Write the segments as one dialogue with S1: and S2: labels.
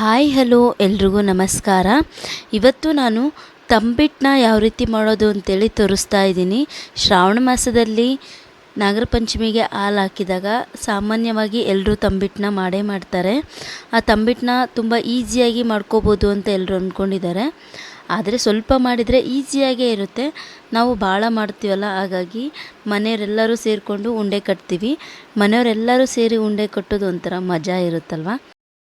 S1: Hi, hello, ಎಲ್ರಿಗೂ ನಮಸ್ಕಾರ. ಇವತ್ತು ನಾನು ತಂಬಿಟ್ಟನ್ನ ಯಾವ ರೀತಿ ಮಾಡೋದು ಅಂತೇಳಿ ತೋರಿಸ್ತಾ ಇದ್ದೀನಿ. ಶ್ರಾವಣ ಮಾಸದಲ್ಲಿ ನಾಗರ ಪಂಚಮಿಗೆ ಹಾಲು ಹಾಕಿದಾಗ ಸಾಮಾನ್ಯವಾಗಿ ಎಲ್ಲರೂ ತಂಬಿಟ್ಟನ್ನ ಮಾಡೇ ಮಾಡ್ತಾರೆ. ಆ ತಂಬಿಟ್ಟನ್ನ ತುಂಬ ಈಸಿಯಾಗಿ ಮಾಡ್ಕೋಬೋದು ಅಂತ ಎಲ್ಲರೂ ಅಂದ್ಕೊಂಡಿದ್ದಾರೆ. ಆದರೆ ಸ್ವಲ್ಪ ಮಾಡಿದರೆ ಈಸಿಯಾಗೇ ಇರುತ್ತೆ. ನಾವು ಭಾಳ ಮಾಡ್ತೀವಲ್ಲ, ಹಾಗಾಗಿ ಮನೆಯವರೆಲ್ಲರೂ ಸೇರಿಕೊಂಡು ಉಂಡೆ ಕಟ್ತೀವಿ. ಮನೆಯವರೆಲ್ಲರೂ ಸೇರಿ ಉಂಡೆ ಕಟ್ಟೋದು ಒಂಥರ ಮಜಾ ಇರುತ್ತಲ್ವ?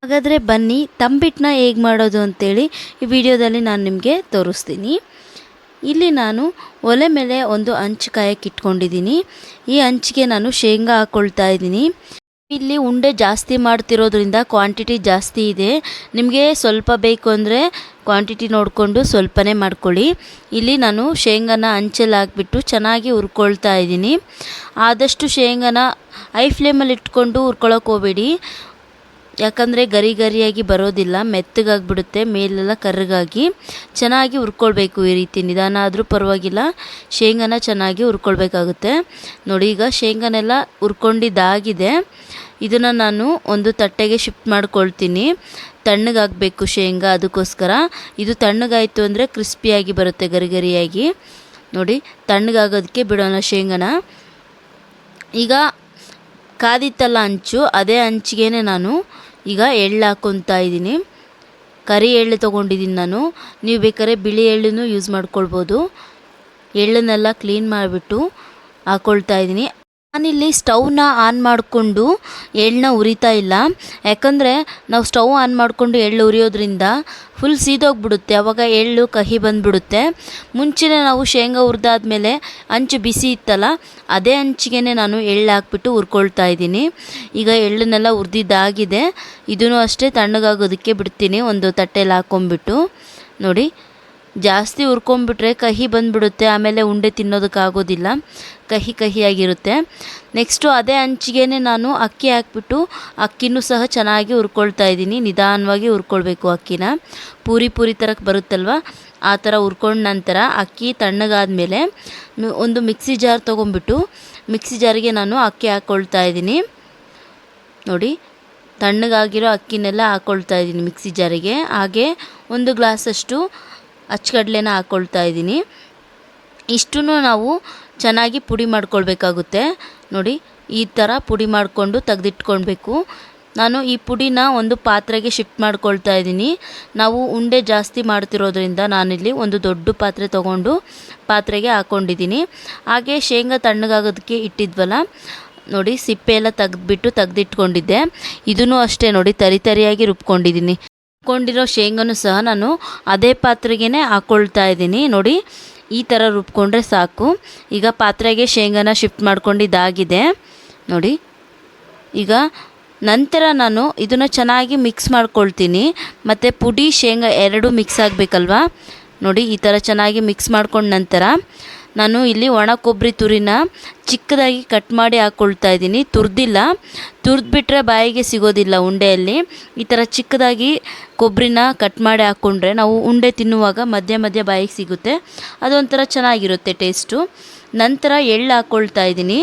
S1: ಹಾಗಾದರೆ ಬನ್ನಿ ತಂಬಿಟ್ಟನ್ನ ಹೇಗೆ ಮಾಡೋದು ಅಂತೇಳಿ ಈ ವಿಡಿಯೋದಲ್ಲಿ ನಾನು ನಿಮಗೆ ತೋರಿಸ್ತೀನಿ. ಇಲ್ಲಿ ನಾನು ಒಲೆ ಮೇಲೆ ಒಂದು ಹಂಚು ಕಾಯಕ್ಕೆ ಇಟ್ಕೊಂಡಿದ್ದೀನಿ. ಈ ಹಂಚಿಗೆ ನಾನು ಶೇಂಗಾ ಹಾಕ್ಕೊಳ್ತಾ ಇದ್ದೀನಿ. ಇಲ್ಲಿ ಉಂಡೆ ಜಾಸ್ತಿ ಮಾಡ್ತಿರೋದ್ರಿಂದ ಕ್ವಾಂಟಿಟಿ ಜಾಸ್ತಿ ಇದೆ. ನಿಮಗೆ ಸ್ವಲ್ಪ ಬೇಕು ಅಂದರೆ ಕ್ವಾಂಟಿಟಿ ನೋಡಿಕೊಂಡು ಸ್ವಲ್ಪನೇ ಮಾಡ್ಕೊಳ್ಳಿ. ಇಲ್ಲಿ ನಾನು ಶೇಂಗಾನ ಹಂಚಲ್ಲಿ ಹಾಕ್ಬಿಟ್ಟು ಚೆನ್ನಾಗಿ ಹುರ್ಕೊಳ್ತಾ ಇದ್ದೀನಿ. ಆದಷ್ಟು ಶೇಂಗಾನ ಐ ಫ್ಲೇಮಲ್ಲಿ ಇಟ್ಕೊಂಡು ಹುರ್ಕೊಳಕ್ಕೆ ಹೋಗಬೇಡಿ. ಯಾಕಂದರೆ ಗರಿ ಗರಿಯಾಗಿ ಬರೋದಿಲ್ಲ, ಮೆತ್ತಗಾಗ್ಬಿಡುತ್ತೆ, ಮೇಲೆಲ್ಲ ಕರ್ರಗಾಗಿ ಚೆನ್ನಾಗಿ ಹುರ್ಕೊಳ್ಬೇಕು ಈ ರೀತಿ. ನಿಧಾನ ಆದರೂ ಪರವಾಗಿಲ್ಲ, ಶೇಂಗಾನ ಚೆನ್ನಾಗಿ ಹುರ್ಕೊಳ್ಬೇಕಾಗುತ್ತೆ. ನೋಡಿ, ಈಗ ಶೇಂಗಾನೆಲ್ಲ ಹುರ್ಕೊಂಡಿದ್ದಾಗಿದೆ. ಇದನ್ನು ನಾನು ಒಂದು ತಟ್ಟೆಗೆ ಶಿಫ್ಟ್ ಮಾಡ್ಕೊಳ್ತೀನಿ. ತಣ್ಣಗಾಗಬೇಕು ಶೇಂಗಾ ಅದಕ್ಕೋಸ್ಕರ. ಇದು ತಣ್ಣಗಾಯಿತು ಅಂದರೆ ಕ್ರಿಸ್ಪಿಯಾಗಿ ಬರುತ್ತೆ ಗರಿ ಗರಿಯಾಗಿ. ನೋಡಿ, ತಣ್ಣಗಾಗೋದಕ್ಕೆ ಬಿಡೋಣ ಶೇಂಗಾನ. ಈಗ ಕಾದಿತ್ತಲ್ಲ ಅಂಚು, ಅದೇ ಹಂಚಿಗೆ ನಾನು ಈಗ ಎಳ್ಳು ಹಾಕ್ಕೊತಾ ಇದ್ದೀನಿ. ಕರಿ ಎಳ್ಳು ತೊಗೊಂಡಿದ್ದೀನಿ ನಾನು. ನೀವು ಬೇಕಾದ್ರೆ ಬಿಳಿ ಎಳ್ಳನ್ನು ಯೂಸ್ ಮಾಡ್ಕೊಳ್ಬೋದು. ಎಳ್ಳನ್ನೆಲ್ಲ ಕ್ಲೀನ್ ಮಾಡಿಬಿಟ್ಟು ಹಾಕ್ಕೊಳ್ತಾ ಇದ್ದೀನಿ. ನಾನಿಲ್ಲಿ ಸ್ಟವ್ನ ಆನ್ ಮಾಡಿಕೊಂಡು ಎಳ್ಳನ್ನ ಉರಿತಾ ಇಲ್ಲ. ಯಾಕಂದರೆ ನಾವು ಸ್ಟವ್ ಆನ್ ಮಾಡಿಕೊಂಡು ಎಳ್ಳು ಉರಿಯೋದ್ರಿಂದ ಫುಲ್ ಸೀದೋಗ್ಬಿಡುತ್ತೆ. ಆವಾಗ ಎಳ್ಳು ಕಹಿ ಬಂದುಬಿಡುತ್ತೆ. ಮುಂಚೆನೇ ನಾವು ಶೇಂಗಾ ಹುರಿದಾದ್ಮೇಲೆ ಅಂಚು ಬಿಸಿ ಇತ್ತಲ್ಲ, ಅದೇ ಹಂಚಿಗೆ ನಾನು ಎಳ್ಳು ಹಾಕ್ಬಿಟ್ಟು ಹುರ್ಕೊಳ್ತಾ ಇದ್ದೀನಿ. ಈಗ ಎಳ್ಳನ್ನೆಲ್ಲ ಹುರಿದಿದ್ದಾಗಿದೆ. ಇದೂ ಅಷ್ಟೇ ತಣ್ಣಗಾಗೋದಕ್ಕೆ ಬಿಡ್ತೀನಿ. ಒಂದು ತಟ್ಟೆಯಲ್ಲಿ ಹಾಕ್ಕೊಂಬಿಟ್ಟು ನೋಡಿ, ಜಾಸ್ತಿ ಹುರ್ಕೊಂಬಿಟ್ರೆ ಕಹಿ ಬಂದುಬಿಡುತ್ತೆ. ಆಮೇಲೆ ಉಂಡೆ ತಿನ್ನೋದಕ್ಕಾಗೋದಿಲ್ಲ. ಕಹಿ ಕಹಿಯಾಗಿರುತ್ತೆ ನೆಕ್ಸ್ಟು ಅದೇ ಹಂಚಿಗೆ ನಾನು ಅಕ್ಕಿ ಹಾಕ್ಬಿಟ್ಟು ಅಕ್ಕಿನೂ ಸಹ ಚೆನ್ನಾಗಿ ಹುರ್ಕೊಳ್ತಾ ಇದ್ದೀನಿ. ನಿಧಾನವಾಗಿ ಹುರ್ಕೊಳ್ಬೇಕು ಅಕ್ಕಿನ. ಪೂರಿ ಪೂರಿ ಥರಕ್ಕೆ ಬರುತ್ತಲ್ವ? ಆ ಥರ ಹುರ್ಕೊಂಡ ನಂತರ ಅಕ್ಕಿ ತಣ್ಣಗಾದ್ಮೇಲೆ ಒಂದು ಮಿಕ್ಸಿ ಜಾರ್ ತೊಗೊಂಬಿಟ್ಟು ಮಿಕ್ಸಿ ಜಾರಿಗೆ ನಾನು ಅಕ್ಕಿ ಹಾಕ್ಕೊಳ್ತಾ ಇದ್ದೀನಿ. ನೋಡಿ, ತಣ್ಣಗಾಗಿರೋ ಅಕ್ಕಿನೆಲ್ಲ ಹಾಕ್ಕೊಳ್ತಾ ಇದ್ದೀನಿ ಮಿಕ್ಸಿ ಜಾರಿಗೆ. ಹಾಗೆ ಒಂದು ಗ್ಲಾಸಷ್ಟು ಅಚ್ಚಗಡ್ಲೆನ ಹಾಕ್ಕೊಳ್ತಾ ಇದ್ದೀನಿ. ಇಷ್ಟು ನಾವು ಚೆನ್ನಾಗಿ ಪುಡಿ ಮಾಡ್ಕೊಳ್ಬೇಕಾಗುತ್ತೆ. ನೋಡಿ, ಈ ಥರ ಪುಡಿ ಮಾಡಿಕೊಂಡು ತೆಗೆದಿಟ್ಕೊಳ್ಬೇಕು. ನಾನು ಈ ಪುಡಿನ ಒಂದು ಪಾತ್ರೆಗೆ ಶಿಫ್ಟ್ ಮಾಡ್ಕೊಳ್ತಾ ಇದ್ದೀನಿ. ನಾವು ಉಂಡೆ ಜಾಸ್ತಿ ಮಾಡ್ತಿರೋದ್ರಿಂದ ನಾನಿಲ್ಲಿ ಒಂದು ದೊಡ್ಡ ಪಾತ್ರೆ ತೊಗೊಂಡು ಪಾತ್ರೆಗೆ ಹಾಕ್ಕೊಂಡಿದ್ದೀನಿ ಹಾಗೆ ಶೇಂಗಾ ತಣ್ಣಗಾಗೋದಕ್ಕೆ ಇಟ್ಟಿದ್ವಲ್ಲ, ನೋಡಿ ಸಿಪ್ಪೆ ಎಲ್ಲ ತೆಗೆದ್ಬಿಟ್ಟು ತೆಗೆದಿಟ್ಕೊಂಡಿದ್ದೆ. ಇದೂ ಅಷ್ಟೇ ನೋಡಿ ತರಿ ತರಿಯಾಗಿ ರುಬ್ಕೊಂಡಿದ್ದೀನಿ. ರುಬ್ಕೊಂಡಿರೋ ಶೇಂಗಾನು ಸಹ ನಾನು ಅದೇ ಪಾತ್ರೆಗೇ ಹಾಕ್ಕೊಳ್ತಾ ಇದ್ದೀನಿ. ನೋಡಿ ಈ ಥರ ರುಬ್ಕೊಂಡ್ರೆ ಸಾಕು. ಈಗ ಪಾತ್ರೆಗೆ ಶೇಂಗಾನ ಶಿಫ್ಟ್ ಮಾಡ್ಕೊಂಡಿದ್ದಾಗಿದೆ. ನೋಡಿ. ಈಗ ನಂತರ ನಾನು ಇದನ್ನು ಚೆನ್ನಾಗಿ ಮಿಕ್ಸ್ ಮಾಡ್ಕೊಳ್ತೀನಿ. ಮತ್ತು ಪುಡಿ ಶೇಂಗಾ ಎರಡೂ ಮಿಕ್ಸ್ ಆಗಬೇಕಲ್ವಾ? ನೋಡಿ, ಈ ಥರ ಚೆನ್ನಾಗಿ ಮಿಕ್ಸ್ ಮಾಡ್ಕೊಂಡ ನಂತರ ನಾನು ಇಲ್ಲಿ ಒಣ ಕೊಬ್ಬರಿ ತುರಿನ ಚಿಕ್ಕದಾಗಿ ಕಟ್ ಮಾಡಿ ಹಾಕ್ಕೊಳ್ತಾ ಇದ್ದೀನಿ. ತುರಿದಿಲ್ಲ. ತುರಿದ್ಬಿಟ್ರೆ ಬಾಯಿಗೆ ಸಿಗೋದಿಲ್ಲ ಉಂಡೆಯಲ್ಲಿ. ಈ ಥರ ಚಿಕ್ಕದಾಗಿ ಕೊಬ್ಬರಿನ ಕಟ್ ಮಾಡಿ ಹಾಕ್ಕೊಂಡ್ರೆ ನಾವು ಉಂಡೆ ತಿನ್ನುವಾಗ ಮಧ್ಯ ಮಧ್ಯ ಬಾಯಿಗೆ ಸಿಗುತ್ತೆ. ಅದೊಂಥರ ಚೆನ್ನಾಗಿರುತ್ತೆ ಟೇಸ್ಟು. ನಂತರ ಎಳ್ಳು ಹಾಕ್ಕೊಳ್ತಾ ಇದ್ದೀನಿ.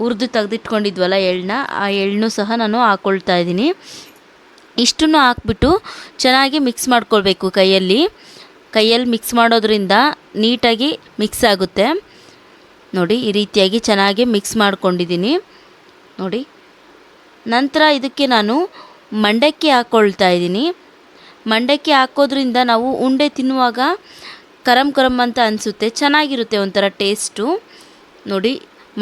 S1: ಹುರಿದು ತೆಗೆದಿಟ್ಕೊಂಡಿದ್ವಲ್ಲ ಎಳ್ಳನ್ನ, ಆ ಎಳ್ಳನ್ನು ಸಹ ನಾನು ಹಾಕ್ಕೊಳ್ತಾ ಇದ್ದೀನಿ. ಇಷ್ಟನ್ನು ಹಾಕ್ಬಿಟ್ಟು ಚೆನ್ನಾಗಿ ಮಿಕ್ಸ್ ಮಾಡ್ಕೊಳ್ಬೇಕು ಕೈಯಲ್ಲಿ. ಕೈಯಲ್ಲಿ ಮಿಕ್ಸ್ ಮಾಡೋದ್ರಿಂದ ನೀಟಾಗಿ ಮಿಕ್ಸ್ ಆಗುತ್ತೆ. ನೋಡಿ, ಈ ರೀತಿಯಾಗಿ ಚೆನ್ನಾಗಿ ಮಿಕ್ಸ್ ಮಾಡ್ಕೊಂಡಿದ್ದೀನಿ. ನೋಡಿ, ನಂತರ ಇದಕ್ಕೆ ನಾನು ಮಂಡಕ್ಕಿ ಹಾಕ್ಕೊಳ್ತಾ ಇದ್ದೀನಿ. ಮಂಡಕ್ಕಿ ಹಾಕೋದ್ರಿಂದ ನಾವು ಉಂಡೆ ತಿನ್ನುವಾಗ ಕರಂ ಕರಮ್ ಅಂತ ಅನಿಸುತ್ತೆ. ಚೆನ್ನಾಗಿರುತ್ತೆ ಒಂಥರ ಟೇಸ್ಟು ನೋಡಿ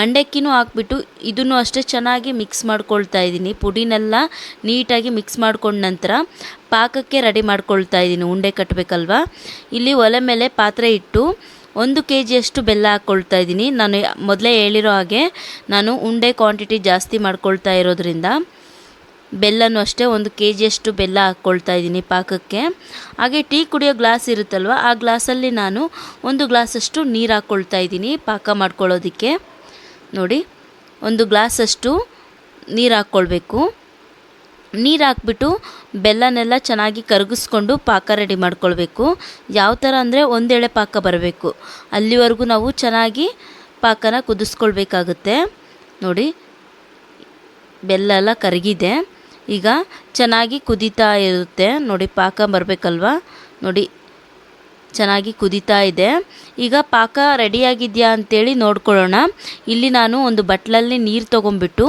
S1: ಮಂಡಕ್ಕಿನೂ ಹಾಕ್ಬಿಟ್ಟು ಇದನ್ನು ಅಷ್ಟೇ ಚೆನ್ನಾಗಿ ಮಿಕ್ಸ್ ಮಾಡ್ಕೊಳ್ತಾ ಇದ್ದೀನಿ. ಪುಡಿನೆಲ್ಲ ನೀಟಾಗಿ ಮಿಕ್ಸ್ ಮಾಡ್ಕೊಂಡ ನಂತರ ಪಾಕಕ್ಕೆ ರೆಡಿ ಮಾಡ್ಕೊಳ್ತಾ ಇದ್ದೀನಿ. ಉಂಡೆ ಕಟ್ಟಬೇಕಲ್ವ ಇಲ್ಲಿ ಒಲೆ ಮೇಲೆ ಪಾತ್ರೆ ಇಟ್ಟು ಒಂದು ಕೆ ಜಿಯಷ್ಟು ಬೆಲ್ಲ ಹಾಕ್ಕೊಳ್ತಾ ಇದ್ದೀನಿ. ನಾನು ಮೊದಲೇ ಹೇಳಿರೋ ಹಾಗೆ ನಾನು ಉಂಡೆ ಕ್ವಾಂಟಿಟಿ ಜಾಸ್ತಿ ಮಾಡ್ಕೊಳ್ತಾ ಇರೋದ್ರಿಂದ ಬೆಲ್ಲನೂ ಅಷ್ಟೇ ಒಂದು ಕೆ ಜಿಯಷ್ಟು ಬೆಲ್ಲ ಹಾಕ್ಕೊಳ್ತಾ ಇದ್ದೀನಿ ಪಾಕಕ್ಕೆ. ಹಾಗೆ ಟೀ ಕುಡಿಯೋ ಗ್ಲಾಸ್ ಇರುತ್ತಲ್ವ, ಆ ಗ್ಲಾಸಲ್ಲಿ ನಾನು ಒಂದು ಗ್ಲಾಸಷ್ಟು ನೀರು ಹಾಕ್ಕೊಳ್ತಾ ಇದ್ದೀನಿ ಪಾಕ ಮಾಡ್ಕೊಳ್ಳೋದಕ್ಕೆ. ನೋಡಿ, ಒಂದು ಗ್ಲಾಸಷ್ಟು ನೀರು ಹಾಕ್ಕೊಳ್ಬೇಕು. ನೀರು ಹಾಕ್ಬಿಟ್ಟು ಬೆಲ್ಲನೆಲ್ಲ ಚೆನ್ನಾಗಿ ಕರಗಿಸ್ಕೊಂಡು ಪಾಕ ರೆಡಿ ಮಾಡ್ಕೊಳ್ಬೇಕು. ಯಾವ ಥರ ಅಂದರೆ ಒಂದೆಳೆ ಪಾಕ ಬರಬೇಕು. ಅಲ್ಲಿವರೆಗೂ ನಾವು ಚೆನ್ನಾಗಿ ಪಾಕನ ಕುದಿಸ್ಕೊಳ್ಬೇಕಾಗುತ್ತೆ. ನೋಡಿ, ಬೆಲ್ಲ ಎಲ್ಲ ಕರಗಿದೆ. ಈಗ ಚೆನ್ನಾಗಿ ಕುದೀತಾ ಇರುತ್ತೆ. ನೋಡಿ, ಪಾಕ ಬರಬೇಕಲ್ವಾ? ನೋಡಿ ಚೆನ್ನಾಗಿ ಕುದೀತಾ ಇದೆ. ಈಗ ಪಾಕ ರೆಡಿಯಾಗಿದೆಯಾ ಅಂತೇಳಿ ನೋಡ್ಕೊಳ್ಳೋಣ. ಇಲ್ಲಿ ನಾನು ಒಂದು ಬಟ್ಲಲ್ಲಿ ನೀರು ತೊಗೊಂಬಿಟ್ಟು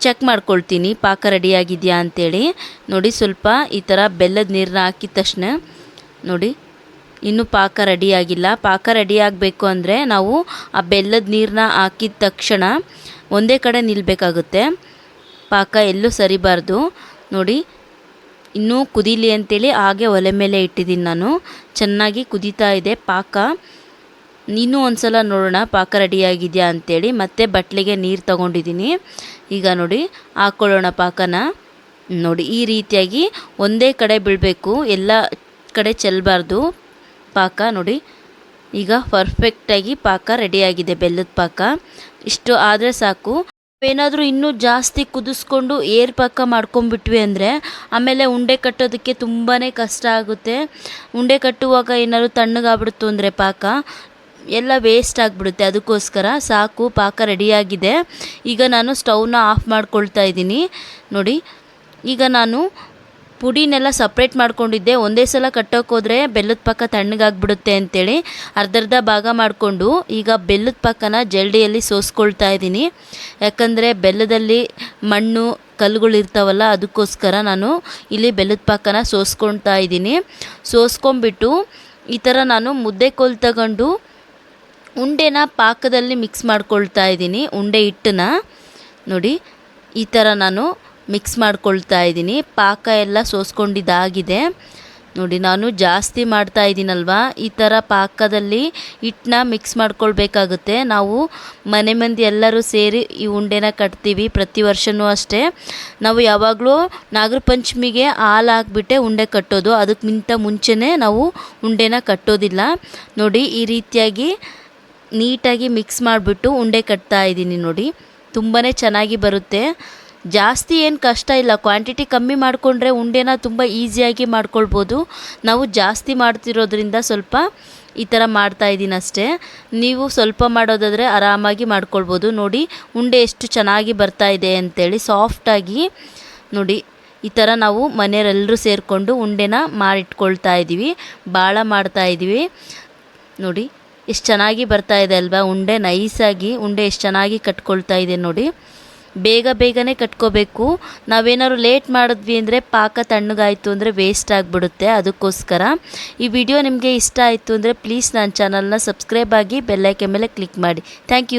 S1: ಚೆಕ್ ಮಾಡ್ಕೊಳ್ತೀನಿ ಪಾಕ ರೆಡಿಯಾಗಿದೆಯಾ ಅಂತೇಳಿ. ನೋಡಿ ಸ್ವಲ್ಪ ಈ ಥರ ಬೆಲ್ಲದ ನೀರನ್ನ ಹಾಕಿದ ತಕ್ಷಣ ನೋಡಿ, ಇನ್ನೂ ಪಾಕ ರೆಡಿಯಾಗಿಲ್ಲ. ಪಾಕ ರೆಡಿ ಆಗಬೇಕು ಅಂದರೆ ನಾವು ಆ ಬೆಲ್ಲದ ನೀರನ್ನ ಹಾಕಿದ ತಕ್ಷಣ ಒಂದೇ ಕಡೆ ನಿಲ್ಲಬೇಕಾಗುತ್ತೆ ಪಾಕ ಎಲ್ಲೂ ಸರಿಬಾರ್ದು. ನೋಡಿ ಇನ್ನೂ ಕುದೀಲಿ ಅಂತೇಳಿ ಹಾಗೆ ಒಲೆ ಮೇಲೆ ಇಟ್ಟಿದ್ದೀನಿ ನಾನು. ಚೆನ್ನಾಗಿ ಕುದೀತಾ ಇದೆ ಪಾಕ. ನೀನು ಒಂದ್ಸಲ ನೋಡೋಣ, ಪಾಕ ರೆಡಿಯಾಗಿದೆಯಾ ಅಂಥೇಳಿ ಮತ್ತೆ ಬಟ್ಲಿಗೆ ನೀರು ತಗೊಂಡಿದ್ದೀನಿ. ಈಗ ನೋಡಿ ಹಾಕ್ಕೊಳ್ಳೋಣ ಪಾಕನ. ನೋಡಿ, ಈ ರೀತಿಯಾಗಿ ಒಂದೇ ಕಡೆ ಬೀಳಬೇಕು ಎಲ್ಲ ಕಡೆ ಚೆಲ್ಲಬಾರ್ದು ಪಾಕ. ನೋಡಿ, ಈಗ ಪರ್ಫೆಕ್ಟಾಗಿ ಪಾಕ ರೆಡಿಯಾಗಿದೆ, ಬೆಲ್ಲದ ಪಾಕ. ಇಷ್ಟು ಆದರೆ ಸಾಕು. ಏನಾದರೂ ಇನ್ನೂ ಜಾಸ್ತಿ ಕುದಿಸ್ಕೊಂಡು ಏರ್ ಪಾಕ ಮಾಡ್ಕೊಂಬಿಟ್ವಿ ಅಂದರೆ ಆಮೇಲೆ ಉಂಡೆ ಕಟ್ಟೋದಕ್ಕೆ ತುಂಬಾ ಕಷ್ಟ ಆಗುತ್ತೆ. ಉಂಡೆ ಕಟ್ಟುವಾಗ ಏನಾದ್ರು ತಣ್ಣಗಾಗ್ಬಿಡ್ತು ಅಂದರೆ ಪಾಕ, ಎಲ್ಲ ವೇಸ್ಟ್ ಆಗಿಬಿಡುತ್ತೆ. ಅದಕ್ಕೋಸ್ಕರ ಸಾಕು, ಪಾಕ ರೆಡಿಯಾಗಿದೆ. ಈಗ ನಾನು ಸ್ಟವ್ನ ಆಫ್ ಮಾಡ್ಕೊಳ್ತಾ ಇದ್ದೀನಿ. ನೋಡಿ, ಈಗ ನಾನು ಪುಡಿನೆಲ್ಲ ಸಪ್ರೇಟ್ ಮಾಡ್ಕೊಂಡಿದ್ದೆ. ಒಂದೇ ಸಲ ಕಟ್ಟೋಕೆ ಹೋದರೆ ಬೆಲ್ಲದ ಪಾಕ ತಣ್ಣಗಾಗ್ಬಿಡುತ್ತೆ ಅಂತೇಳಿ ಅರ್ಧರ್ಧ ಭಾಗ ಮಾಡಿಕೊಂಡು ಈಗ ಬೆಲ್ಲದ ಪಾಕನ ಜಲ್ಡಿಯಲ್ಲಿ ಸೋಸ್ಕೊಳ್ತಾ ಇದ್ದೀನಿ. ಯಾಕಂದರೆ ಬೆಲ್ಲದಲ್ಲಿ ಮಣ್ಣು ಕಲ್ಲುಗಳಿರ್ತಾವಲ್ಲ ಅದಕ್ಕೋಸ್ಕರ ನಾನು ಇಲ್ಲಿ ಬೆಲ್ಲದ ಪಾಕನ ಸೋಸ್ಕೊಳ್ತಾ ಇದ್ದೀನಿ. ಸೋಸ್ಕೊಂಬಿಟ್ಟು ಈ ಥರ ನಾನು ಮುದ್ದೆ ಕೋಲ್ ತಗೊಂಡು ಉಂಡೆನ ಪಾಕದಲ್ಲಿ ಮಿಕ್ಸ್ ಮಾಡ್ಕೊಳ್ತಾ ಇದ್ದೀನಿ. ಉಂಡೆ ಹಿಟ್ಟನ್ನ. ನೋಡಿ, ಈ ಥರ ನಾನು ಮಿಕ್ಸ್ ಮಾಡ್ಕೊಳ್ತಾ ಇದ್ದೀನಿ. ಪಾಕ ಎಲ್ಲ ಸೋಸ್ಕೊಂಡಿದ್ದಾಗಿದೆ. ನೋಡಿ, ನಾನು ಜಾಸ್ತಿ ಮಾಡ್ತಾ ಇದ್ದೀನಲ್ವಾ? ಈ ಥರ ಪಾಕದಲ್ಲಿ ಹಿಟ್ಟನ್ನ ಮಿಕ್ಸ್ ಮಾಡ್ಕೊಳ್ಬೇಕಾಗುತ್ತೆ. ನಾವು ಮನೆ ಮಂದಿ ಎಲ್ಲರೂ ಸೇರಿ ಈ ಉಂಡೆನ ಕಟ್ತೀವಿ ಪ್ರತಿ ವರ್ಷವೂ ಅಷ್ಟೇ. ನಾವು ಯಾವಾಗಲೂ ನಾಗರ ಪಂಚಮಿಗೆ ಹಾಲು ಹಾಕ್ಬಿಟ್ಟೆ ಉಂಡೆ ಕಟ್ಟೋದು. ಅದಕ್ಕಿಂತ ಮುಂಚೆನೇ ನಾವು ಉಂಡೆನ ಕಟ್ಟೋದಿಲ್ಲ. ನೋಡಿ, ಈ ರೀತಿಯಾಗಿ ನೀಟಾಗಿ ಮಿಕ್ಸ್ ಮಾಡಿಬಿಟ್ಟು ಉಂಡೆ ಕಟ್ತಾ ಇದ್ದೀನಿ ನೋಡಿ. ತುಂಬಾ ಚೆನ್ನಾಗಿ ಬರುತ್ತೆ. ಜಾಸ್ತಿ ಏನು ಕಷ್ಟ ಇಲ್ಲ. ಕ್ವಾಂಟಿಟಿ ಕಮ್ಮಿ ಮಾಡಿಕೊಂಡ್ರೆ ಉಂಡೆನ ತುಂಬ ಈಸಿಯಾಗಿ ಮಾಡ್ಕೊಳ್ಬೋದು. ನಾವು ಜಾಸ್ತಿ ಮಾಡ್ತಿರೋದ್ರಿಂದ ಸ್ವಲ್ಪ ಈ ಥರ ಮಾಡ್ತಾ ಇದ್ದೀನಿ ಅಷ್ಟೇ. ನೀವು ಸ್ವಲ್ಪ ಮಾಡೋದಾದರೆ ಆರಾಮಾಗಿ ಮಾಡ್ಕೊಳ್ಬೋದು. ನೋಡಿ, ಉಂಡೆ ಎಷ್ಟು ಚೆನ್ನಾಗಿ ಬರ್ತಾ ಇದೆ ಅಂತೇಳಿ ಸಾಫ್ಟಾಗಿ ನೋಡಿ, ಈ ಥರ ನಾವು ಮನೆಯವರೆಲ್ಲರೂ ಸೇರಿಕೊಂಡು ಉಂಡೆನ ಮಾಡಿಟ್ಕೊಳ್ತಾ ಇದ್ದೀವಿ ಭಾಳ ಮಾಡ್ತಾ ಇದ್ದೀವಿ ನೋಡಿ, ಎಷ್ಟು ಚೆನ್ನಾಗಿ ಬರ್ತಾ ಇದೆ ಅಲ್ವಾ ಉಂಡೆ. ನೈಸಾಗಿ ಉಂಡೆ ಎಷ್ಟು ಚೆನ್ನಾಗಿ ಕಟ್ಕೊಳ್ತಾ ಇದೆ ನೋಡಿ. ಬೇಗ ಬೇಗನೆ ಕಟ್ಕೋಬೇಕು. ನಾವೇನಾದ್ರು ಲೇಟ್ ಮಾಡಿದ್ವಿ ಅಂದರೆ ಪಾಕ ತಣ್ಣಗಾಯಿತು ಅಂದರೆ ವೇಸ್ಟ್ ಆಗಿಬಿಡುತ್ತೆ. ಅದಕ್ಕೋಸ್ಕರ ಈ ವಿಡಿಯೋ ನಿಮಗೆ ಇಷ್ಟ ಆಯಿತು ಅಂದರೆ ಪ್ಲೀಸ್ ನನ್ನ ಚಾನಲ್ನ ಸಬ್ಸ್ಕ್ರೈಬ್ ಆಗಿ ಬೆಲ್ಲೈಕೆ ಮೇಲೆ ಕ್ಲಿಕ್ ಮಾಡಿ. Thank you